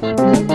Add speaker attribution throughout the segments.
Speaker 1: Bye.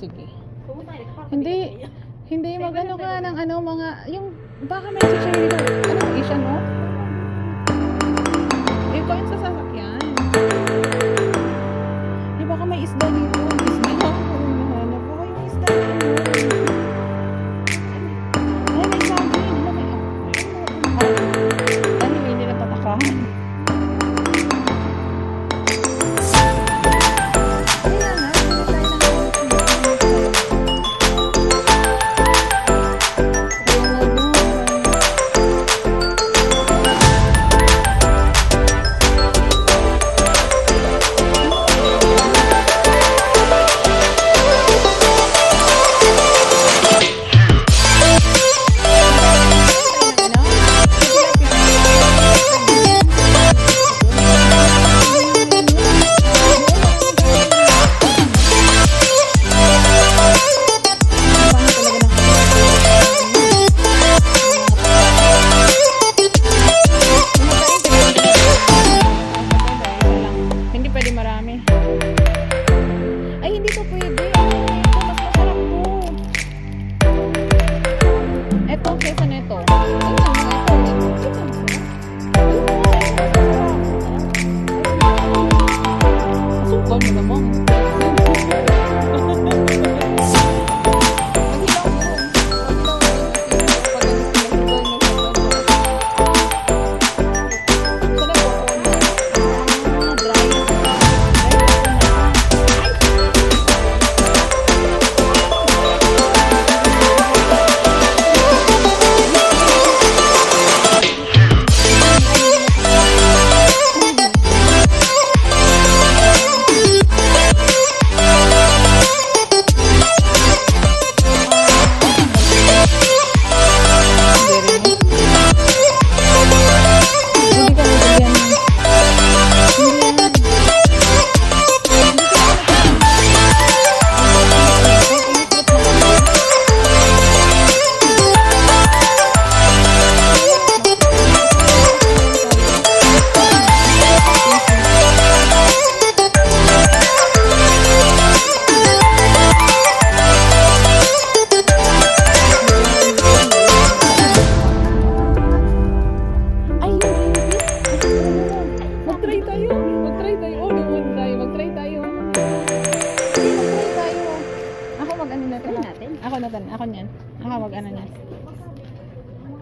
Speaker 1: Sige. Hindi, hindi magano ka ng ano mga, yung, baka may teacher dito. Ano, Asian mo? Ikaw yung sasama. namin.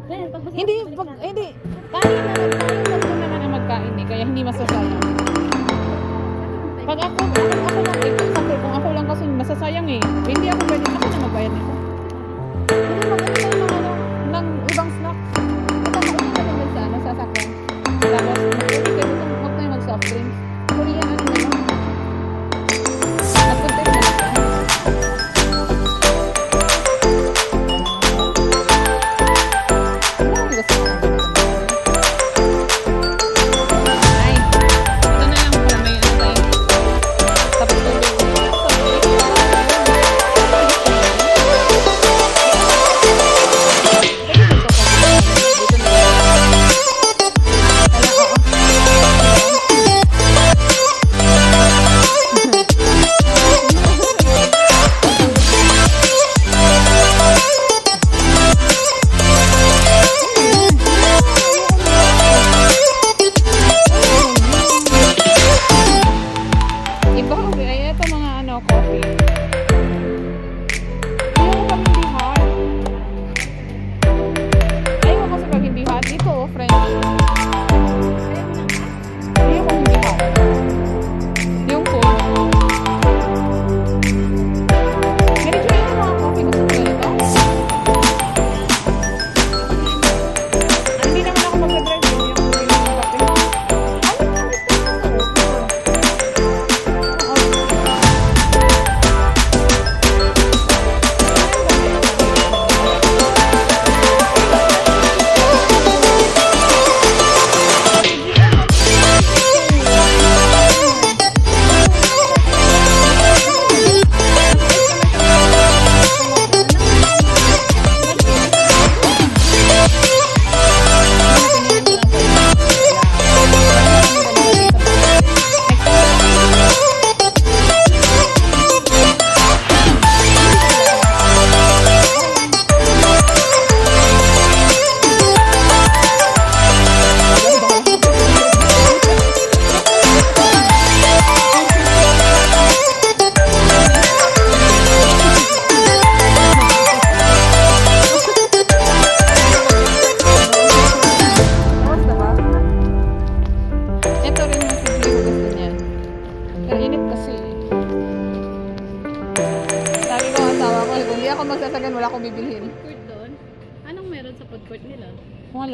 Speaker 1: Hindi, pag, hindi. Kain na lang tayo. Huwag na nga magkain eh. Kaya hindi masasayang. Pag ako, pag ako lang eh. Pag ako, kung ako lang kasi masasayang eh. Hindi ako pwede. Ako na magbayad nito. Hindi,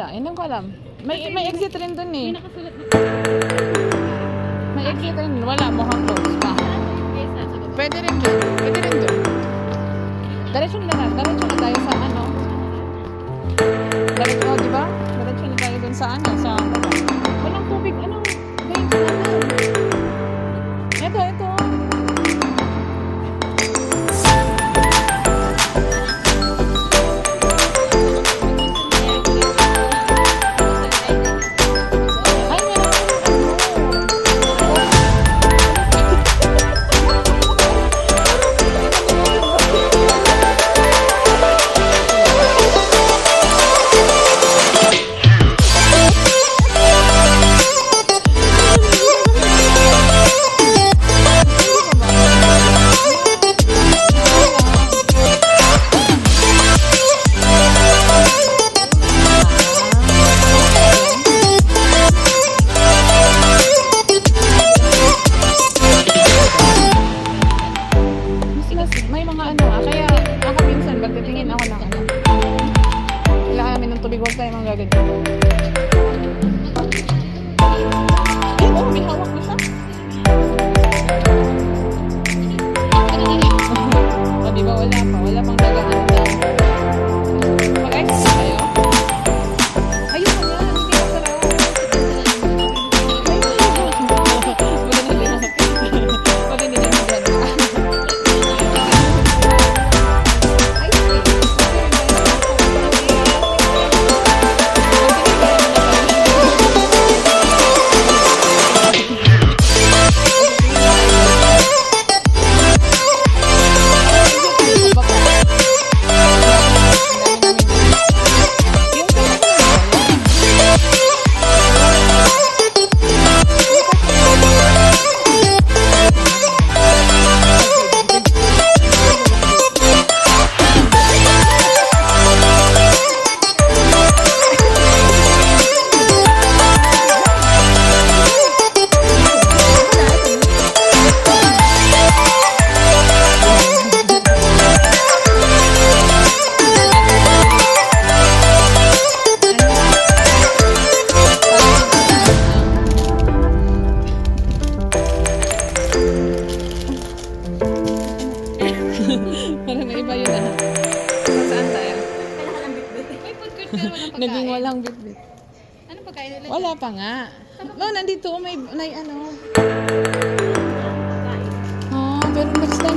Speaker 1: Wala, hindi ko alam. May, may exit rin dun eh.
Speaker 2: May nakasulat pagkain.
Speaker 1: Naging walang bitbit.
Speaker 2: Anong pagkain nila?
Speaker 1: Wala pa nga. No, nandito may, may ano. Ah, pero next time